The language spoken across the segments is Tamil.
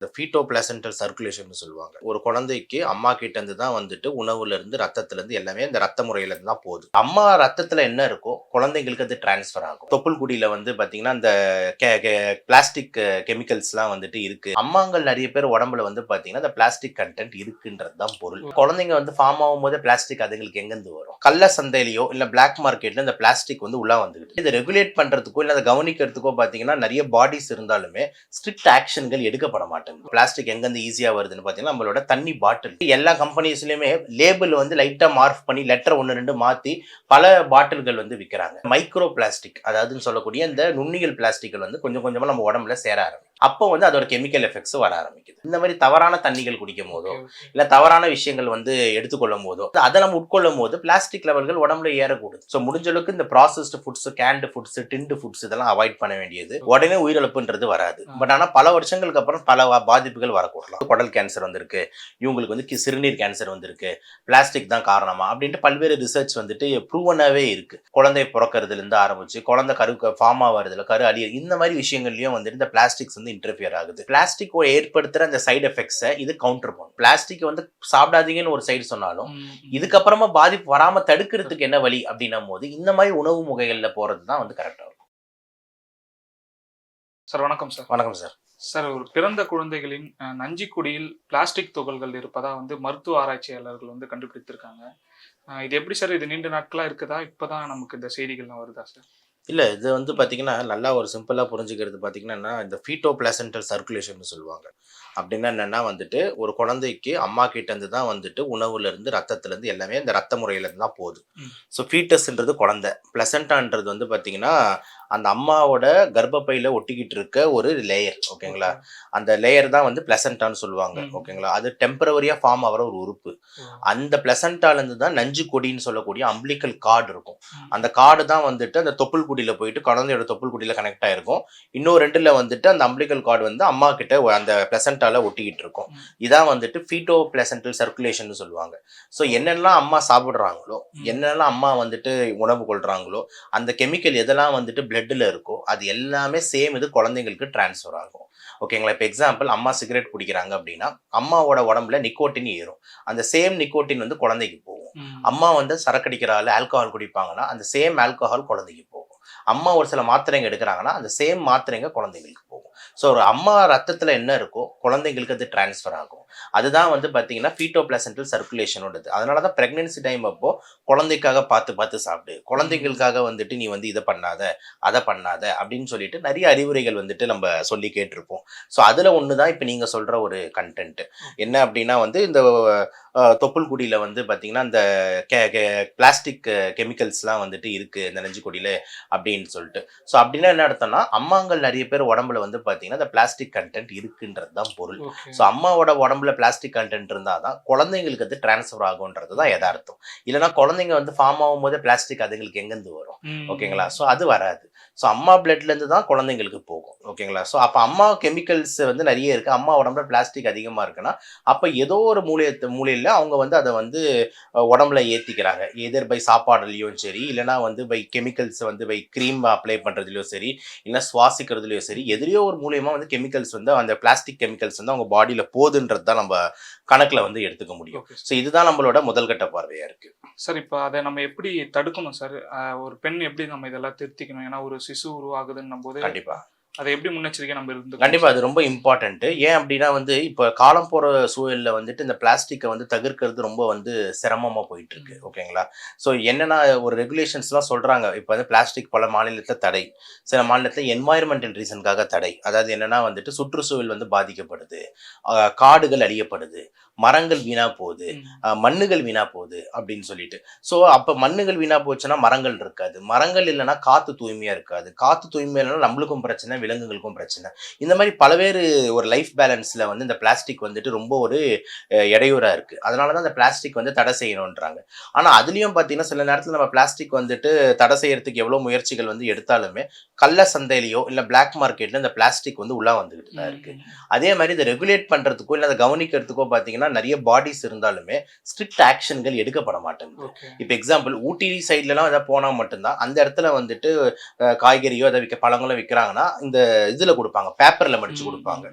இந்த ஃபீட்டோ பிளாசென்டல் சர்க்குலேஷன் சொல்லுவாங்க. ஒரு குழந்தைக்கு அம்மா கிட்ட இருந்து தான் வந்துட்டு உணவுல இருந்து ரத்தத்துல இருந்து எல்லாமே இந்த ரத்த முறையில இருந்து தான் போகுது. அம்மா ரத்தத்துல என்ன இருக்கோ குழந்தைங்களுக்கு அது டிரான்ஸ்ஃபர் ஆகும். தொப்புள் குடியில வந்து பாத்தீங்கன்னா இந்த பிளாஸ்டிக் கெமிக்கல்ஸ்லாம் வந்துட்டு இருக்கு. அம்மாங்கள் நிறைய பேர் உடம்புல வந்து பாத்தீங்கன்னா இந்த பிளாஸ்டிக் கண்டென்ட் இருக்குன்றது தான் பொருள் குழந்தைங்க வந்து ஃபார்ம் ஆகும் போது பிளாஸ்டிக் அதுங்களுக்கு எங்கிருந்து வரும்? கள்ள சந்தையிலயோ இல்ல பிளாக் மார்க்கெட்ல இந்த பிளாஸ்டிக் வந்து உள்ள வந்துகிட்டு இதை ரெகுலேட் பண்றதுக்கோ இல்ல அதை கவனிக்கிறதுக்கோ பாத்தீங்கன்னா நிறைய பாடிஸ் இருந்தாலுமே ஸ்ட்ரிக்ட் ஆக்ஷன்கள் எடுக்கப்பட மாட்டேங்குது. பிளாஸ்டிக் எங்கேருந்து ஈஸியாக வருதுன்னு பார்த்தீங்கன்னா நம்மளோட தண்ணி பாட்டில் எல்லா கம்பெனிஸ்லையுமே லேபிள் வந்து லைட்டாக மார்க் பண்ணி லெட்டர் ஒன்று ரெண்டு மாற்றி பல பாட்டில்கள் வந்து விற்கிறாங்க மைக்ரோ பிளாஸ்டிக் அதாவதுன்னு சொல்லக்கூடிய இந்த நுண்ணியல் பிளாஸ்டிக்கள் வந்து கொஞ்சம் கொஞ்சமாக நம்ம உடம்புல சேர ஆரம்பிக்கும். அப்போ வந்து அதோட கெமிக்கல் எஃபெக்ட்ஸ் வர ஆரம்பிக்குது. இந்த மாதிரி தவறான தண்ணிகள் குடிக்கும் போதோ இல்ல தவறான விஷயங்கள் வந்து எடுத்துக்கொள்ளும் போதோ அதை நம்ம உட்கொள்ளும் போது பிளாஸ்டிக் லெவல்கள் உடம்புல ஏறக்கூடும். ஸோ முடிஞ்ச அளவுக்கு இந்த processed foods canned foods tinned foods இதெல்லாம் அவாய்ட் பண்ண வேண்டியது. உடனே உயிரிழப்புன்றது வராது. பட் ஆனா பல வருஷங்களுக்கு அப்புறம் பல பாதிப்புகள் வரக்கூடலாம். குடல் கேன்சர் வந்திருக்கு. இவங்களுக்கு வந்து சிறுநீர் கேன்சர் வந்திருக்கு. பிளாஸ்டிக் தான் காரணமா அப்படின்ட்டு பல்வேறு ரிசர்ச் வந்துட்டு ப்ரூவனாவே இருக்கு. குழந்தை பிறக்கிறதுல இருந்து ஆரம்பிச்சு குழந்தை கரு ஃபார்ம் ஆகிறதுல கரு அடி இந்த மாதிரி விஷயங்கள்லயும் வந்துட்டு இந்த பிளாஸ்டிக்ஸ் வந்து இன்டர்ஃபியர் ஆகுது. பிளாஸ்டிக் ஏற்படுத்துற அந்த சைடு எஃபெக்ட்ஸை இது கவுண்டர் பண்ணும். பிளாஸ்டிக் வந்து சாப்பிடாதீங்கன்னு ஒரு சைடு சொன்னாலும் இதுக்கப்புறமா பாதிப்பு வராம தடுக்கிறதுக்கு என்ன வழி அப்படின்னும் போது இந்த மாதிரி உணவு முகைகள்ல போறது தான் வந்து கரெக்டா இருக்கும். சார் வணக்கம் சார். வணக்கம் சார். சார் ஒரு பிறந்த குழந்தைகளின் நஞ்சிக்குடியில் பிளாஸ்டிக் துகள்கள் இருப்பதா வந்து மருத்துவ ஆராய்ச்சியாளர்கள் வந்து கண்டுபிடித்திருக்காங்க. இது எப்படி சார் இது நீண்ட நாட்களா இருக்குதா? இப்பதான் நமக்கு இந்த செய்திகள்லாம் வருதா சார்? இல்ல இது வந்து பார்த்தீங்கன்னா நல்லா ஒரு சிம்பிளாக புரிஞ்சுக்கிறது பாத்தீங்கன்னா இந்த ஃபீட்டோ பிளாசென்டல் சர்க்குலேஷன் சொல்லுவாங்க. அப்படின்னா என்னன்னா வந்துட்டு ஒரு குழந்தைக்கு அம்மா கிட்ட இருந்து தான் வந்துட்டு உணவுல இருந்து ரத்தத்துல இருந்து எல்லாமே இந்த ரத்த முறையில இருந்து தான் போகுது. ஸோ ஃபீட்டஸ்ன்றது குழந்தை. பிளசண்டான்றது வந்து பாத்தீங்கன்னா அந்த அம்மாவோட கர்ப்பப்பையில ஒட்டிக்கிட்டு இருக்க ஒரு லேயர் ஓகேங்களா? அந்த லேயர் தான் வந்து பிளசண்டான்னு சொல்லுவாங்க. ஓகேங்களா? அது டெம்பரவரியா ஃபார்ம் ஆகிற ஒரு உறுப்பு. அந்த பிளசண்டால இருந்து தான் நஞ்சு கொடின்னு சொல்லக்கூடிய அம்பிளிக்கல் கார்டு இருக்கும். அந்த கார்டு தான் வந்துட்டு அந்த தொப்புள் குடியில போயிட்டு குழந்தையோட தொப்புள் குடியில கனெக்ட் ஆயிருக்கும். இன்னும் ரெண்டுல வந்துட்டு அந்த அம்பிளிக்கல் கார்டு வந்து அம்மா கிட்ட அந்த பிளசண்டால ஒட்டிக்கிட்டு இருக்கும். இதான் வந்துட்டு ஃபீட்டோ பிளசன்டல் சர்க்குலேஷன் சொல்லுவாங்க. ஸோ என்னெல்லாம் அம்மா சாப்பிடுறாங்களோ. என்னெல்லாம் அம்மா வந்துட்டு உணவு கொள்றாங்களோ அந்த கெமிக்கல் எதெல்லாம் வந்துட்டு பிளட்ல இருக்கோ அது எல்லாமே சேம் இது குழந்தைங்களுக்கு டிரான்ஸ்ஃபர் ஆகும். ஓகேங்களா இப்போ எக்ஸாம்பிள் அம்மா சிகரெட் குடிக்கிறாங்க அப்படின்னா அம்மாவோட உடம்புல நிக்கோட்டின் ஏறும். அந்த சேம் நிக்கோட்டின் வந்து குழந்தைக்கு போகும். அம்மா வந்து சரக்கடிக்கிறாள் ஆல்கஹால் குடிப்பாங்கன்னா அந்த சேம் ஆல்கஹால் குழந்தைக்கு போகும். அம்மா ஒரு சில மாத்திரைங்க எடுக்கிறாங்கன்னா அந்த சேம் மாத்திரைங்க குழந்தைங்களுக்கு போகும். ஸோ ஒரு அம்மா ரத்தத்தில் என்ன இருக்கோ குழந்தைங்களுக்கு அது டிரான்ஸ்ஃபர் ஆகும். அதுதான் வந்து பார்த்தீங்கன்னா ஃபீட்டோ பிளாசென்டல் சர்க்குலேஷனோடது அதனால தான் ப்ரெக்னென்சி டைம் அப்போ குழந்தைக்காக பார்த்து பார்த்து சாப்பிடு. குழந்தைங்களுக்காக வந்துட்டு நீ வந்து இதை பண்ணாத அதை பண்ணாத அப்படின்னு சொல்லிட்டு நிறைய அறிவுரைகள் வந்துட்டு நம்ம சொல்லி கேட்டிருப்போம். ஸோ அதில் ஒன்று தான் இப்போ நீங்கள் சொல்கிற ஒரு கண்டென்ட் என்ன அப்படின்னா வந்து இந்த அஹ், தொப்புள் குடியில வந்து பார்த்தீங்கன்னா இந்த பிளாஸ்டிக் கெமிக்கல்ஸ்லாம் வந்துட்டு இருக்கு இந்த நெஞ்சு அப்படின்னு சொல்லிட்டு. ஸோ அப்படின்னா என்ன அர்த்தம்னா அம்மாங்கள் நிறைய பேர் உடம்புல வந்து பார்த்தீங்கன்னா இந்த பிளாஸ்டிக் கண்டென்ட் இருக்குன்றது தான் பொருள். ஸோ அம்மாவோட உடம்புல பிளாஸ்டிக் கண்டென்ட் இருந்தால் தான் குழந்தைங்களுக்கு அது டிரான்ஸ்ஃபர் ஆகுன்றது தான் யதார்த்தம். இல்லைன்னா குழந்தைங்க வந்து ஃபார்ம் ஆகும் போது பிளாஸ்டிக் அதுங்களுக்கு எங்கேருந்து வரும்? ஓகேங்களா? ஸோ அது வராது. ஸோ அம்மா பிளட்லேருந்து தான் குழந்தைங்களுக்கு போகும். ஓகேங்களா? ஸோ அப்போ அம்மா கெமிக்கல்ஸ் வந்து நிறைய இருக்குது அம்மா உடம்புல பிளாஸ்டிக் அதிகமாக இருக்குன்னா அப்போ ஏதோ ஒரு மூலியத்து மூலையில் அவங்க வந்து அதை வந்து உடம்புல ஏற்றிக்கிறாங்க எதர் பை சாப்பாடுலையும் சரி இல்லைனா வந்து பை கெமிக்கல்ஸ் வந்து பை க்ரீம் அப்ளை பண்ணுறதுலையும் சரி இல்லை சுவாசிக்கிறதுலையும் சரி எதிரியோ ஒரு மூலியமாக வந்து கெமிக்கல்ஸ் வந்து அந்த பிளாஸ்டிக் கெமிக்கல்ஸ் வந்து அவங்க பாடியில் போகுதுன்றது தான் நம்ம கணக்கில் வந்து எடுத்துக்க முடியும். ஸோ இதுதான் நம்மளோட முதல் கட்ட பார்வையாக இருக்குது சார் இப்போ அதை நம்ம எப்படி தடுக்கணும் சார் ஒரு பெண் எப்படி நம்ம இதெல்லாம் திருத்திக்கணும்? ஏன்னா ஒரு சிசு உருவாகுதுன்னும் போது கண்டிப்பாக அதை எப்படி முன்னெச்சரிக்கை நம்ம இருந்து கண்டிப்பா அது ரொம்ப இம்பார்ட்டன்ட் ஏன் அப்படின்னா வந்து இப்போ காலம் போற சூழல்ல வந்துட்டு இந்த பிளாஸ்டிக்கை வந்து தவிர்க்கிறது ரொம்ப வந்து சிரமமா போயிட்டு இருக்கு ஓகேங்களா? ஸோ என்னென்ன ஒரு ரெகுலேஷன்ஸ்லாம் சொல்றாங்க. இப்போ வந்து பிளாஸ்டிக் பல மாநிலத்துல தடை. சில மாநிலத்துல என்வாயர்மெண்டல் ரீசனுக்காக தடை. அதாவது என்னன்னா வந்துட்டு சுற்றுச்சூழல் வந்து பாதிக்கப்படுது. காடுகள் அழியப்படுது. மரங்கள் வீணா போகுது. மண்ணுகள் வீணா போகுது அப்படின்னு சொல்லிட்டு. ஸோ அப்போ மண்ணுகள் வீணா போச்சுன்னா மரங்கள் இருக்காது. மரங்கள் இல்லைன்னா காத்து தூய்மையா இருக்காது. காத்து தூய்மையா இல்லைன்னா நம்மளுக்கும் பிரச்சனை விலங்குகளுக்கும் பிரச்சனை. இந்த மாதிரி பலவேறு ஒரு லைஃப் பேலன்ஸ்ல வந்து இந்த பிளாஸ்டிக் வந்துட்டு ரொம்ப ஒரு அஹ், இடையூறா இருக்கு. அதனால தான் இந்த பிளாஸ்டிக் வந்து தடை செய்யணுன்றாங்க ஆனா அதுலயும் பார்த்தீங்கன்னா சில நேரத்தில் நம்ம பிளாஸ்டிக் வந்துட்டு தடை செய்யறதுக்கு எவ்வளோ முயற்சிகள் வந்து எடுத்தாலுமே கள்ள சந்தையிலையோ இல்லை பிளாக் மார்க்கெட்ல இந்த பிளாஸ்டிக் வந்து உள்ள வந்துகிட்டு தான் இருக்கு. அதே மாதிரி இதை ரெகுலேட் பண்றதுக்கோ இல்லை அதை கவனிக்கிறதுக்கோ பார்த்தீங்கன்னா நிறைய பாடிஸ் இருந்தாலுமே ஸ்ட்ரிக்ட் ஆக்ஷன்கள் எடுக்கப்பட மாட்டேங்குது. இப்போ எக்ஸாம்பிள் ஊட்டி சைட்லலாம் எதாவது போனால் மட்டும்தான் அந்த இடத்துல வந்துட்டு காய்கறியோ அதை விற்க பழங்களோ விற்கிறாங்கன்னா இந்த இதில் கொடுப்பாங்க பேப்பரில் மடிச்சு கொடுப்பாங்க.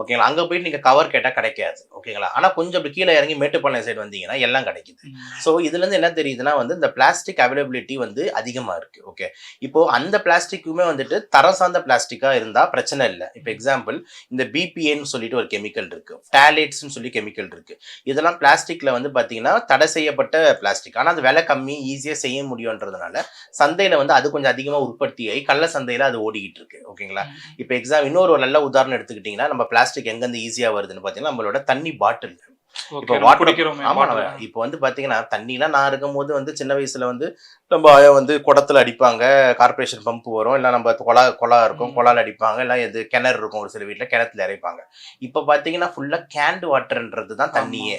ஓகேங்களா? அங்கே போயிட்டு நீங்கள் கவர் கேட்டால் கிடைக்காது. ஓகேங்களா? ஆனால் கொஞ்சம் அப்படி கீழே இறங்கி மேட்டுப்பாளையம் சைடு வந்தீங்கன்னா எல்லாம் கிடைக்குது. ஸோ இதுலேருந்து என்ன தெரியுதுன்னா வந்து இந்த பிளாஸ்டிக் அவைலபிலிட்டி வந்து அதிகமாக இருக்குது ஓகே? இப்போ அந்த பிளாஸ்டிக்குமே வந்துட்டு தரம் சார்ந்த பிளாஸ்டிக்காக இருந்தால் பிரச்சனை இல்லை. இப்போ எக்ஸாம்பிள் இந்த பிபிஏன்னு சொல்லிட்டு ஒரு கெமிக்கல் இருக்கு. டேலேட்ஸ்னு சொல்லி கெமிக்கல் இருக்கு. இதெல்லாம் பிளாஸ்டிக்ல வந்து பார்த்தீங்கன்னா தடை செய்யப்பட்ட பிளாஸ்டிக் ஆனால் அது விலை கம்மி ஈஸியாக செய்ய முடியுன்றதுனால சந்தையில் வந்து அது கொஞ்சம் அதிகமாக உற்பத்தி ஆகி கள்ள சந்தையில் அது ஓடிக்கிட்டு இருக்கு. ஓகேங்களா? இப்போ எக்ஸாம் இன்னொரு நல்ல உதாரணம் எடுத்துக்கிட்டிங்கன்னா நம்ம பிளாஸ்டிக் எங்கேருந்து ஈஸியாக வருதுன்னு பார்த்தீங்கன்னா நம்மளோட தண்ணி பாட்டில் இப்போ bottle. இப்போ வந்து பாத்தீங்கன்னா தண்ணிலாம் நான் இருக்கும்போது வந்து சின்ன வயசுல வந்து நம்ம வந்து குடத்துல அடிப்பாங்க கார்பரேஷன் பம்ப் வரும் இல்லை நம்ம குழா குழா இருக்கும். குழால அடிப்பாங்க இல்லை இது கிணறு இருக்கும் ஒரு சில வீட்டில் கிணத்துல இறைப்பாங்க இப்போ பாத்தீங்கன்னா ஃபுல்லா கேண்டு வாட்டர்ன்றது தான் தண்ணியே.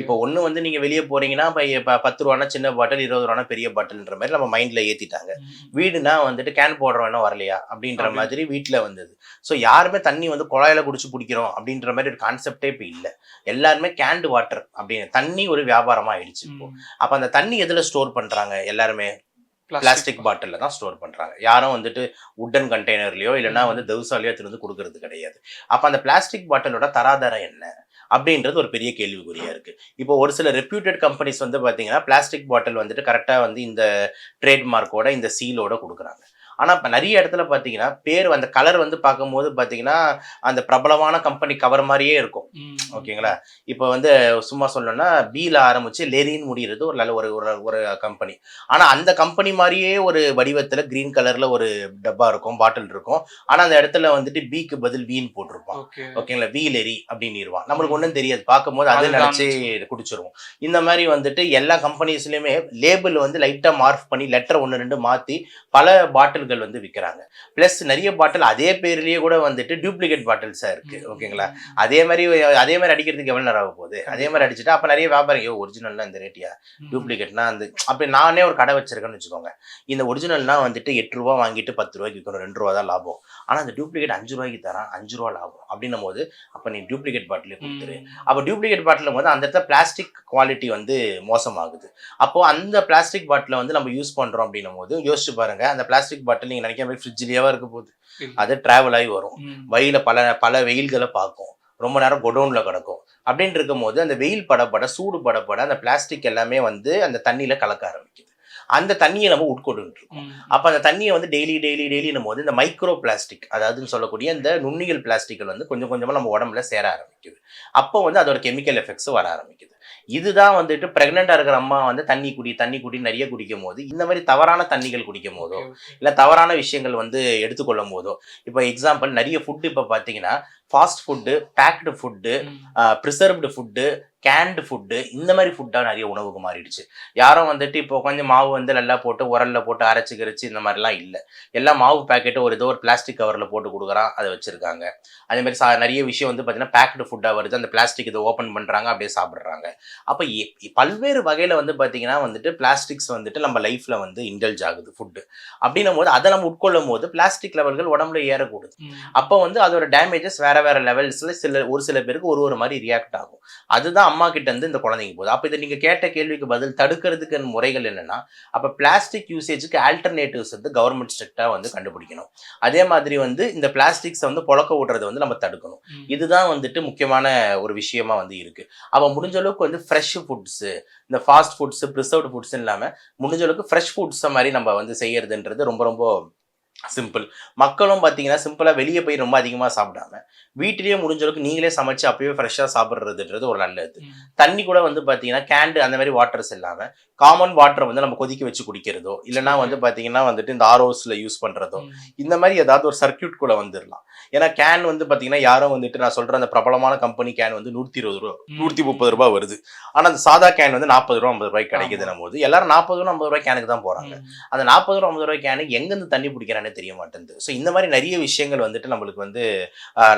இப்போ ஒன்று வந்து நீங்கள் வெளியே போறீங்கன்னா இப்போ பத்து ரூபானா சின்ன பாட்டில் இருபது ரூபானா பெரிய பாட்டில்ன்ற மாதிரி நம்ம மைண்டில் ஏற்றிட்டாங்க ம். வீடுனா வந்துட்டு கேன் போடுறவன வரலையா அப்படின்ற அப்படி. மாதிரி வீட்டில் வந்தது ஸோ யாருமே தண்ணி வந்து குழாயில குடிச்சு குடிக்கிறோம் அப்படின்ற மாதிரி ஒரு கான்செப்டே இப்போ இல்லை எல்லாருமே கேண்டு வாட்டர் அப்படின்னு தண்ணி ஒரு வியாபாரமா ஆயிடுச்சு இப்போ. அப்போ அந்த தண்ணி எதில் ஸ்டோர் பண்றாங்க? எல்லாருமே. பிளாஸ்டிக் பாட்டிலில் தான் ஸ்டோர் பண்றாங்க. யாரும் வந்துட்டு உட்டன் கண்டெய்னர்லயோ இல்லைன்னா வந்து தவுசாலையோ திருந்து கொடுக்கறது கிடையாது. அப்போ அந்த பிளாஸ்டிக் பாட்டிலோட தராதரம் என்ன? அப்படின்றது ஒரு பெரிய கேள்விக்குறியா இருக்கு. இப்போ ஒரு சில ரெப்யூட்டட் கம்பெனிஸ் வந்து பாத்தீங்கன்னா பிளாஸ்டிக் பாட்டில் வந்துட்டு கரெக்டா வந்து இந்த ட்ரேட்மார்க்கோட இந்த சீலோட கொடுக்குறாங்க. ஆனா இப்போ நிறைய இடத்துல பார்த்தீங்கன்னா பேர் அந்த கலர் வந்து பார்க்கும்போது பார்த்தீங்கன்னா அந்த பிரபலமான கம்பெனி கவர் மாதிரியே இருக்கும். ஓகேங்களா? இப்போ வந்து சும்மா சொல்லணும்னா பீல ஆரம்பிச்சு லெரின்னு முடிகிறது ஒரு நல்ல ஒரு ஒரு ஒரு கம்பெனி ஆனா அந்த கம்பெனி மாதிரியே ஒரு வடிவத்துல கிரீன் கலர்ல ஒரு டப்பா இருக்கும் பாட்டில் இருக்கும். ஆனா அந்த இடத்துல வந்துட்டு பிக்கு பதில் வீன் போட்டிருப்பான். ஓகேங்களா? வீ லெரி அப்படின்னு நமக்கு ஒன்றும் தெரியாது. பார்க்கும்போது அது நினைச்சு குடிச்சிருவோம். இந்த மாதிரி வந்துட்டு எல்லா கம்பெனிஸ்லயுமே லேபிள் வந்து லைட்டா மார்க் பண்ணி லெட்டர் ஒன்று ரெண்டு மாத்தி பல பாட்டில்கள் வந்து விற்கிறாங்க ப்ளஸ் நிறைய பாட்டில் அதே பேர்லயே கூட வந்துட்டு டூப்ளிகேட் பாட்டில்ஸா இருக்கு. ஓகேங்களா? அதே மாதிரி அதே மாதிரி அடிக்கிறதுக்கு எவ்வளவு நேரம் ஆக போகுது? அதே மாதிரி அடிச்சுட்டா அப்ப நிறைய வியாபாரம் ஐயோ ஒரிஜினல்னா இந்த ரேட்டியா. டூப்ளிகேட்னா அந்த அப்படி நானே ஒரு கடை வச்சிருக்கேன்னு வச்சுக்கோங்க. இந்த ஒரிஜினல்னா வந்துட்டு எட்டு ரூபா வாங்கிட்டு பத்து ரூபாய்க்கு விற்கணும் ரெண்டு ரூபா தான் லாபம். ஆனா அந்த டூப்ளிகேட் அஞ்சு ரூபாய்க்கு தரான். அஞ்சு ரூபா லாபம். அப்படின்னும் போது அப்ப நீ டூப்ளிகேட் பாட்டிலே கொடுத்துரு. அப்போ டூப்ளிகேட் பாட்டில் போது அந்த இடத்துல பிளாஸ்டிக் குவாலிட்டி வந்து மோசமாகுது. அப்போ அந்த பிளாஸ்டிக் பாட்டிலை வந்து நம்ம யூஸ் பண்றோம் அப்படின்னும் போது யோசிச்சு பாருங்க. அந்த பிளாஸ்டிக் பாட்டில் நீங்க நினைக்கிற மாதிரி ஃப்ரிட்ஜ்லயே இருக்க போகுது. அது டிராவல் ஆகி வரும். வயல பல பல வெயில்களை பார்க்கும். ரொம்ப நேரம் கொடோன்ல கிடக்கும். அப்படின்னு இருக்கும்போது அந்த வெயில் படப்பட சூடு படப்பட அந்த பிளாஸ்டிக் எல்லாமே வந்து அந்த தண்ணியில கலக்க ஆரம்பிக்குது. அந்த தண்ணியை நம்ம உட்கொண்டு இருக்கோம். அப்போ அந்த தண்ணியை வந்து டெய்லி டெய்லி டெய்லினும் போது இந்த மைக்ரோ பிளாஸ்டிக் அதாவதுன்னு சொல்லக்கூடிய இந்த நுண்ணியல் பிளாஸ்டிக்கள் வந்து கொஞ்சம் கொஞ்சமாக நம்ம உடம்புல சேர ஆரம்பிக்குது. அப்போ வந்து அதோட கெமிக்கல் எஃபெக்ட்ஸ் வர ஆரம்பிக்குது. இதுதான் வந்துட்டு பிரெக்னெண்டா இருக்கிற அம்மா வந்து தண்ணி குடி தண்ணி குடி நிறைய குடிக்கும் போது இந்த மாதிரி தவறான தண்ணிகள் குடிக்கும் போதோ. இல்லை தவறான விஷயங்கள் வந்து எடுத்துக்கொள்ளும் போதோ இப்போ எக்ஸாம்பிள் நிறைய ஃபுட்டு இப்போ பார்த்தீங்கன்னா fast food baked food. Preserved food canned food இந்த மாதிரி ஃபுட்டாக நிறைய உணவுக்கு மாறிடுச்சு. யாரும் வந்துட்டு இப்போ கொஞ்சம் மாவு வந்து நல்லா போட்டு உரல்ல போட்டு அரைச்சு கரைச்சு இந்த மாதிரிலாம் இல்லை. எல்லாம் மாவு பாக்கெட்டு ஒரு ஏதோ ஒரு பிளாஸ்டிக் கவரில் போட்டு கொடுக்குறான் அதை வச்சிருக்காங்க. அதே மாதிரி சா நிறைய விஷயம் வந்து பார்த்தீங்கன்னா பேக்டு ஃபுட்டாக வருது அந்த பிளாஸ்டிக் இதை ஓப்பன் பண்ணுறாங்க அப்படியே சாப்பிட்றாங்க. அப்போ பல்வேறு வகையில் வந்து பார்த்தீங்கன்னா வந்துட்டு பிளாஸ்டிக்ஸ் வந்துட்டு நம்ம லைஃப்பில் வந்து இன்டல்ஜ் ஆகுது ஃபுட்டு அப்படின்னும் போது அதை நம்ம உட்கொள்ளும் போது பிளாஸ்டிக் லெவல்கள் உடம்புல ஏறக்கூடுது. ம். அப்போ வந்து அதோட டேமேஜஸ் வேற வேற லெவல்ஸ்ல சில ஒரு சில பேருக்கு ஒரு ஒரு மாதிரி ரியாக்ட் ஆகும். அதுதான் அம்மா கிட்ட இருந்து இந்த குழந்தைங்க போகுது. அப்போ இதை நீங்க கேட்ட கேள்விக்கு பதில் தடுக்கிறதுக்கு முறைகள் என்னன்னா அப்போ பிளாஸ்டிக் யூசேஜுக்கு ஆல்டர்னேட்டிவ்ஸ் வந்து கவர்மெண்ட் ஸ்ட்ரிக்டா வந்து கண்டுபிடிக்கணும். அதே மாதிரி வந்து இந்த பிளாஸ்டிக்ஸை வந்து புழக்க விடுறதை வந்து நம்ம தடுக்கணும். இதுதான் வந்துட்டு முக்கியமான ஒரு விஷயமா வந்து இருக்கு. அப்போ முடிஞ்ச அளவுக்கு வந்து ஃப்ரெஷ் ஃபுட்ஸ் இந்த ஃபாஸ்ட் ஃபுட்ஸ் ப்ரிசர்வ்டு ஃபுட்ஸ் இல்லாம முடிஞ்ச அளவுக்கு ஃப்ரெஷ் ஃபுட்ஸ் மாதிரி நம்ம வந்து செய்யறதுன்றது ரொம்ப ரொம்ப சிம்பிள் மக்களும் பார்த்தீங்கன்னா சிம்பிளாக வெளியே போய் ரொம்ப அதிகமாக சாப்பிடாம வீட்டிலேயே முடிஞ்ச அளவுக்கு நீங்களே சமைச்சு அப்பயே ஃப்ரெஷ்ஷாக சாப்பிட்றதுன்றது ஒரு நல்லது. தண்ணி கூட வந்து பார்த்தீங்கன்னா கேண்டு அந்த மாதிரி வாட்டர்ஸ் இல்லாமல் காமன் வாட்டரை வந்து நம்ம கொதிக்க வச்சு குடிக்கிறதோ இல்லைன்னா வந்து பார்த்தீங்கன்னா வந்துட்டு இந்த ஆர்ஓஸில் யூஸ் பண்ணுறதோ. இந்த மாதிரி ஏதாவது ஒரு சர்க்கியூட் கூட வந்துடலாம் ஏன்னா கேன் வந்து பார்த்தீங்கன்னா யாரும் வந்துட்டு நான் சொல்கிற அந்த பிரபலமான கம்பெனி கேன் வந்து நூற்றி இருபது ரூபா. நூற்றி முப்பது ரூபா வருது ஆனால் அந்த சாதா கேன் வந்து நாற்பது ரூபா ஐம்பது ரூபாய்க்கு ஆமா. கிடைக்குதுன்னும் போது எல்லாரும் நாற்பது ரூபா ஐம்பது ரூபாய் கேனுக்கு தான் போகிறாங்க. அந்த நாற்பது ரூபா ஐம்பது ரூபாய் கேனுக்கு எங்கேருந்து தண்ணி பிடிக்கிறானே தெரிய மாட்டேங்குது ஸோ இந்த மாதிரி நிறைய விஷயங்கள் வந்துட்டு நம்மளுக்கு வந்து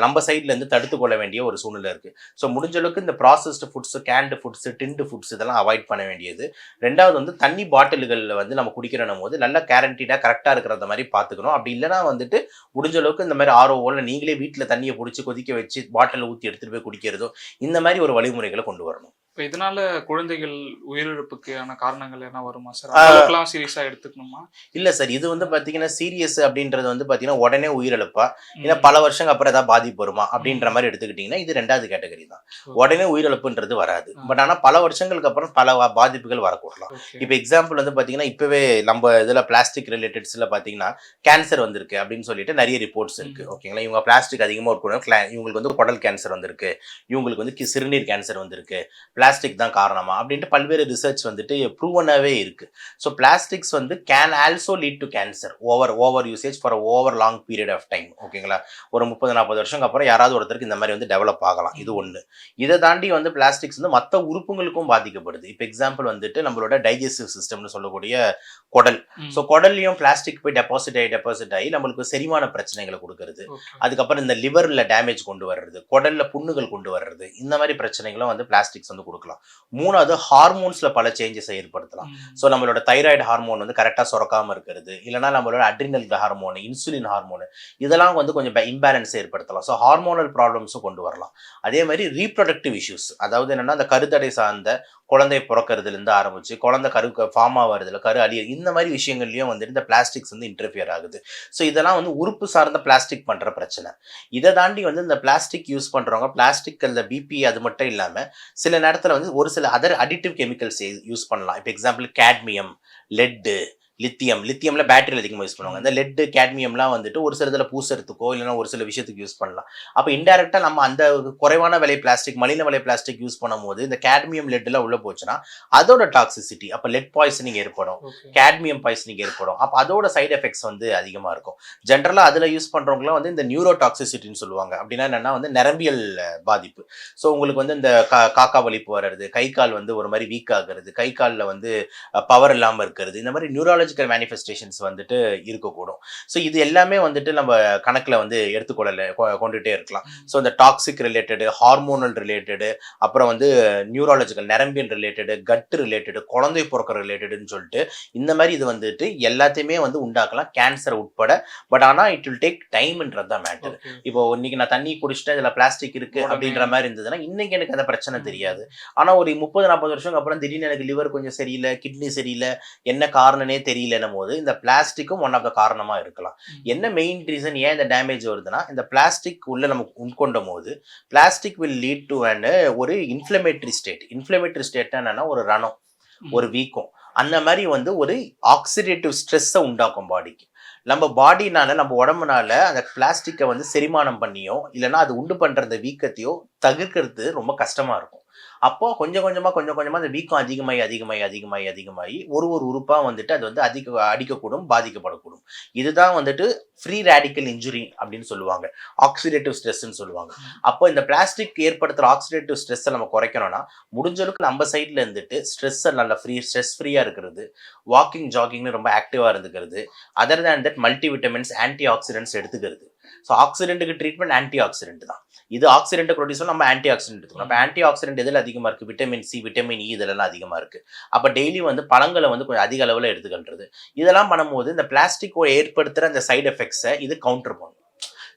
நம்ம சைட்ல இருந்து தடுத்து கொள்ள வேண்டிய ஒரு சூழ்நிலை இருக்கு. ஸோ முடிஞ்ச அளவுக்கு இந்த processed foods canned foods tinned foods இதெல்லாம் அவாய்ட் பண்ண வேண்டியது. ரெண்டாவது வந்து தண்ணி பாட்டில்களில் வந்து நம்ம குடிக்கிறனும் போது நல்லா கேரண்டீடாக கரெக்டாக இருக்கிறத மாதிரி பார்த்துக்கணும் அப்படி இல்லைனா வந்துட்டு முடிஞ்ச அளவுக்கு இந்த மாதிரி ஆர்ஓவில் நீங்களே வீட்டில் தண்ணியை பிடிச்சி கொதிக்க வச்சு பாட்டிலில் ஊற்றி எடுத்துகிட்டு போய் குடிக்கிறதோ இந்த மாதிரி ஒரு வழிமுறைகளை கொண்டு வரணும். இப்போ இதனால குழந்தைகள் உயிரிழப்புக்கான காரணங்கள் என்ன வருமா சார்? ஆ. அதுக்கெல்லாம் சீரியஸா எடுத்துக்கணுமா? இல்ல சார் இது வந்து பாத்தீங்கன்னா சீரியஸ் அப்படின்றது வந்து பாத்தீங்கன்னா உடனே உயிரிழப்பா இல்ல. பல வருஷங்க அப்புறம் ஏதாவது பாதிப்பு வருமா அப்படின்ற மாதிரி எடுத்துக்கிட்டீங்கன்னா இது ரெண்டாவது கேட்டகரி தான். உடனே உயிரிழப்புன்றது வராது. பட் ஆனா பல வருஷங்களுக்கு அப்புறம் பல பாதிப்புகள் வரக்கூடலாம். இப்போ எக்ஸாம்பிள் வந்து பாத்தீங்கன்னா இப்பவே நம்ம இதுல பிளாஸ்டிக் ரிலேட்டட்ஸ்ல பாத்தீங்கன்னா கேன்சர் வந்திருக்கு அப்படின்னு சொல்லிட்டு நிறைய ரிப்போர்ட்ஸ் இருக்கு. ஓகேங்களா? இவங்க பிளாஸ்டிக் அதிகமா இருக்கணும். இவங்களுக்கு வந்து குடல் கேன்சர் வந்திருக்கு. இவங்களுக்கு வந்து சிறுநீர் கேன்சர் வந்திருக்கு. பிளாஸ்டிக் தான் காரணமா அப்படின்ட்டு பல்வேறு ரிசர்ச் வந்துட்டு ப்ரூவனாவே இருக்கு. ஸோ பிளாஸ்டிக்ஸ் வந்து can also lead to cancer over over usage for over long period of time ஓகேங்களா ஒரு முப்பது நாற்பது வருஷம் அப்புறம் யாராவது ஒருத்தருக்கு இந்த மாதிரி வந்து டெவலப் ஆகலாம். இது ஒன்று இதை தாண்டி வந்து பிளாஸ்டிக்ஸ் வந்து மற்ற உறுப்புகளுக்கும் பாதிக்கப்படுது. இப்போ எக்ஸாம்பிள் வந்துட்டு நம்மளோட டைஜஸ்டிவ் சிஸ்டம்னு சொல்லக்கூடிய குடல். ஸோ குடல்லையும் பிளாஸ்டிக் போய் டெபாசிட் ஆகி டெபாசிட் ஆகி நம்மளுக்கு செரிமான பிரச்சனைகளை கொடுக்கறது. அதுக்கப்புறம் இந்த லிவர்ல டேமேஜ் கொண்டு வர்றது குடல்ல புண்ணுகள் கொண்டு வர்றது இந்த மாதிரி பிரச்சனைகளும் வந்து பிளாஸ்டிக்ஸ் வந்து கொடுக்கலாம். மூணாவது ஹார்மோன்ஸ்ல பல சேஞ்சஸை ஏற்படுத்தலாம். ஸோ நம்மளோட தைராய்டு ஹார்மோன் வந்து கரெக்டாக சுரக்காம இருக்கிறது. இல்லைனா நம்மளோட அட்ரினல் ஹார்மோன் இன்சுலின் ஹார்மோன் இதெல்லாம் வந்து கொஞ்சம் இம்பேலன்ஸ் ஏற்படுத்தலாம். ஸோ ஹார்மோனல் ப்ராப்ளம்ஸும் கொண்டு வரலாம். அதே மாதிரி ரீப்ரொடக்டிவ் இஷ்யூஸ் அதாவது என்னன்னா அந்த கருத்தடை சார்ந்த குழந்தை பிறக்கிறதுலேருந்து ஆரம்பிச்சு குழந்தை கரு ஃபார்ம் ஆகிறதுல கரு அழிய இந்த மாதிரி விஷயங்கள்லையும் வந்துட்டு இந்த பிளாஸ்டிக்ஸ் வந்து இன்டர்ஃபியர் ஆகுது. ஸோ இதெல்லாம் வந்து உறுப்பு சார்ந்த பிளாஸ்டிக் பண்ணுற பிரச்சனை. இதை தாண்டி வந்து இந்த பிளாஸ்டிக் யூஸ் பண்ணுறவங்க பிளாஸ்டிக் அந்த பிபி அது மட்டும் இல்லாமல் சில நேரத்தில் வந்து ஒரு சில அதர் அடிட்டிவ் கெமிக்கல்ஸ் யூஸ் பண்ணலாம். இப்போ எக்ஸாம்பிள் கேட்மியம் லெட்டு லித்தியம் லித்தியம்ல பேட்டரியில் அதிகமாக யூஸ் பண்ணுவாங்க. இந்த லெட்டு கேட்மியம்லாம் வந்துட்டு ஒரு சில இதில் பூசறதுக்கோ இல்லைன்னா ஒரு சில விஷயத்துக்கு யூஸ் பண்ணலாம். அப்போ இன்டெரக்டாக நம்ம அந்த குறைவான விலை பிளாஸ்டிக் மலின விலை பிளாஸ்டிக் யூஸ் பண்ணும்போது இந்த கேட்மியம் லெட்லாம் உள்ள போச்சுன்னா அதோட டாக்ஸிசிட்டி அப்போ லெட் பாய்சனிங் ஏற்படும். கேட்மியம் பாய்சனிங் ஏற்படும். அப்போ அதோட சைடு எஃபெக்ட்ஸ் வந்து அதிகமாக இருக்கும். ஜென்ரலாக அதில் யூஸ் பண்ணுறவங்களாம் வந்து இந்த நியூரோ டாக்ஸிசிட்டின்னு சொல்லுவாங்க. அப்படின்னா என்னன்னா வந்து நரம்பியல் பாதிப்பு. ஸோ உங்களுக்கு வந்து இந்த காக்கா வலிப்பு வர்றது கை கால் வந்து ஒரு மாதிரி வீக் ஆகுறது கை காலில் வந்து பவர் இல்லாமல் இருக்கிறது இந்த மாதிரி நியூராலஜிக்கல் மேனிஃபெஸ்டேஷன்ஸ் வந்துட்டு இருக்கக்கூடும் ஸோ இது எல்லாமே வந்துட்டு நம்ம கணக்கில் வந்து எடுத்துக்கொள்ளல கொ- கொண்டுட்டே இருக்கலாம் ஸோ இந்த டாக்ஸிக் ரிலேட்டடு ஹார்மோனல் ரிலேட்டடு அப்புறம் வந்து நியூராலஜிக்கல் நரம்பியல் ரிலேட்டடு கட் ரிலேட்டடு குழந்தை பிறக்கிற ரிலேட்டடுன்னு சொல்லிட்டு இந்த மாதிரி இது வந்துட்டு எல்லாத்தையுமே வந்து உண்டாக்கலாம் கேன்சர் உட்பட பட் ஆனால் இட் வில் டேக் டைம்ன்றது தான் மேட்டர். இப்போ இன்னைக்கு நான் தண்ணி குடிச்சிட்டேன் இதுல பிளாஸ்டிக் இருக்கு. அப்படின்ற மாதிரி இருந்ததுன்னா இன்னைக்கு எனக்கு அந்த பிரச்சனை. தெரியாது ஆனா ஒரு முப்பது நாற்பது வருஷம் அப்புறம் திடீர்னு எனக்கு லிவர் கொஞ்சம் சரியில்லை கிட்னி சரியில்லை என்ன காரணனே தெரியலன்னும் போது இந்த பிளாஸ்டிக்கும் ஒன் ஆஃப் த காரணமா இருக்கலாம். என்ன மெயின் ரீசன் ஏன் இந்த டேமேஜ் வருதுன்னா இந்த பிளாஸ்டிக் உள்ள நமக்கு உட்கொண்டும் போது plastic will lead to and ஒரு இன்ஃப்ளமேட்டரி ஸ்டேட் இன்ஃப்ளமேட்டரி ஸ்டேட் என்னன்னா ஒரு ரணம். ஒரு வீக்கம். அந்த மாதிரி வந்து ஒரு ஆக்சிடேட்டிவ் ஸ்ட்ரெஸ்ஸை உண்டாக்கும் பாடிக்கு நம்ம பாடினால நம்ம உடம்புனால அந்த பிளாஸ்டிக்கை வந்து செரிமானம் பண்ணியோ இல்லைன்னா அது உண்டு பண்ற அந்த வீக்கத்தையோ தவிர்க்கிறது ரொம்ப கஷ்டமா இருக்கும். அப்போ கொஞ்சம் கொஞ்சமா கொஞ்சம் கொஞ்சமா அந்த வீக்கம் அதிகமாகி அதிகமாகி அதிகமாகி அதிகமாகி ஒரு ஒரு உறுப்பா வந்துட்டு அது வந்து அதிக அடிக்கக்கூடும் பாதிக்கப்படக்கூடும். இதுதான் வந்துட்டு ஃப்ரீ ரேடிக்கல் இன்ஜுரி அப்படின்னு சொல்லுவாங்க. ஆக்சிடேட்டிவ் ஸ்ட்ரெஸ்ன்னு சொல்லுவாங்க. அப்போ இந்த பிளாஸ்டிக் ஏற்படுத்துற ஆக்சிடேட்டிவ் ஸ்ட்ரெஸ்ஸை நம்ம குறைக்கணும்னா முடிஞ்ச அளவுக்கு நம்ம சைட்ல இருந்துட்டு ஸ்ட்ரெஸ்ஸை நல்லா ஃப்ரீ ஸ்ட்ரெஸ் ஃப்ரீயா இருக்கிறது வாக்கிங் ஜாகிங்னு ரொம்ப ஆக்டிவா இருந்துக்கிறது other then that multi vitamins anti oxidants எடுத்துக்கிறது. ஸோ ஆக்சிடென்ட்டுக்கு ட்ரீட்மெண்ட் ஆன்டி ஆக்சிடென்ட் தான். இது ஆக்சிடென்ட் ப்ரொடியூஸ் நம்ம ஆன்டி ஆக்சிடென்ட் எடுத்துக்கணும். அப்போ ஆன்டி ஆக்சிடென்ட் எதில் அதிகமாக இருக்குது விட்டமின் சி விட்டமின் இ இதெல்லாம் அதிகமாக இருக்குது அப்போ டெய்லி வந்து பழங்களை வந்து கொஞ்சம் அதிக அளவில் எடுத்துக்கொள்றது இதெல்லாம் பண்ணும்போது இந்த பிளாஸ்டிக் ஏற்படுத்துகிற அந்த சைடு எஃபெக்ட்ஸை இது கவுண்டர் பண்ணும்.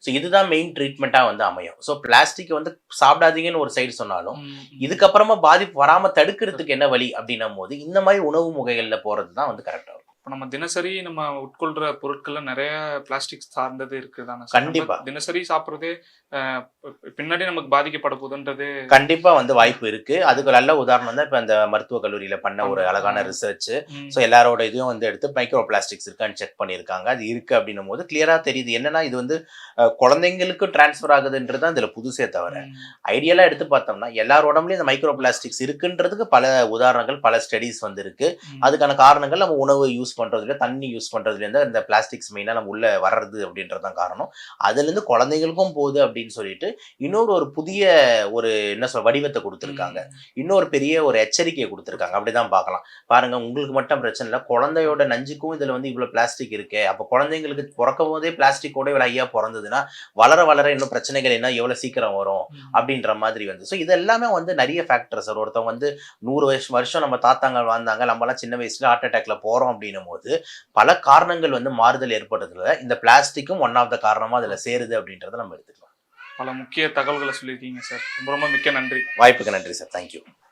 ஸோ இதுதான் மெயின் ட்ரீட்மெண்ட்டாக வந்து அமையும். ஸோ பிளாஸ்டிக் வந்து சாப்பிடாதீங்கன்னு ஒரு சைடு சொன்னாலும். இதுக்கப்புறமா பாதிப்பு வராம தடுக்கிறதுக்கு என்ன வழி? அப்படின்னும் போது இந்த மாதிரி உணவு முறைகள்ல போறது தான் வந்து கரெக்டா இருக்கும். இப்ப நம்ம தினசரி நம்ம உட்கொள்ற பொருட்கள்ல நிறைய பிளாஸ்டிக் சார்ந்தது இருக்குதானே? கண்டிப்பா. தினசரி சாப்பிடுறதே பின்னாடி நமக்கு பாதிக்கப்பட போகுதுன்றது கண்டிப்பா வந்து வாய்ப்பு இருக்கு அதுக்கு நல்ல உதாரணம் தான் இப்ப இந்த மருத்துவக் கல்லூரியில பண்ண ஒரு அழகான ரிசர்ச். ஸோ எல்லாரோட இதையும் வந்து எடுத்து மைக்ரோ பிளாஸ்டிக்ஸ் இருக்கான்னு செக் பண்ணியிருக்காங்க அது இருக்கு அப்படின்னும் போது கிளியரா தெரியுது என்னன்னா இது வந்து குழந்தைங்களுக்கு டிரான்ஸ்ஃபர் ஆகுதுன்றது தான் இதுல புதுசே தவிர ம். ஐடியலா எடுத்து பார்த்தோம்னா எல்லார் உடம்புலயும் இந்த மைக்ரோ பிளாஸ்டிக்ஸ் இருக்குன்றதுக்கு பல உதாரணங்கள் பல ஸ்டடிஸ் வந்து இருக்கு ம். அதுக்கான காரணங்கள் நம்ம உணவு யூஸ் பண்றதுல தண்ணி யூஸ் பண்றதுல இருந்து இந்த பிளாஸ்டிக்ஸ் மெயினா நம்ம உள்ள வர்றது அப்படின்றது தான் காரணம். அதுல இருந்து குழந்தைகளுக்கும் போகுது அப்படின்னு சொல்லிட்டு இன்னொரு ஒரு புதிய ஒரு என்ன சொல் வடிவத்தை கொடுத்துருக்காங்க. இன்னொரு பெரிய ஒரு எச்சரிக்கையை கொடுத்துருக்காங்க. அப்படிதான் பார்க்கலாம். பாருங்க உங்களுக்கு மட்டும் பிரச்சனை இல்லை. குழந்தையோட நஞ்சுக்கும் இதுல வந்து இவ்வளவு பிளாஸ்டிக் இருக்கே. அப்ப குழந்தைங்களுக்கு பிறக்கும் போதே பிளாஸ்டிக்கோட இவ்வளவு ஐயா பிறந்ததுன்னா வளர வளர இன்னும் பிரச்சனைகள் என்ன? எவ்வளவு சீக்கிரம் வரும். அப்படின்ற மாதிரி வந்து. ஸோ இது எல்லாமே வந்து நிறைய ஃபேக்டர்ஸ் சார் ஒருத்தவங்க வந்து நூறு வருஷம் வருஷம் நம்ம தாத்தாங்க வாழ்ந்தாங்க. நம்மலாம் சின்ன வயசுல ஹார்ட் அட்டாக்ல போறோம் அப்படின்னும் போது பல காரணங்கள் வந்து மாறுதல் ஏற்படுறதுல இந்த பிளாஸ்டிக்கும் ஒன் ஆஃப் த காரணமா அதுல சேருது அப்படின்றத நம்ம எடுத்துக்கலாம். பல முக்கிய தகவல்களை சொல்லியிருக்கீங்க சார். ரொம்ப ரொம்ப மிக்க நன்றி. வாய்ப்புக்கு நன்றி சார். தேங்க்யூ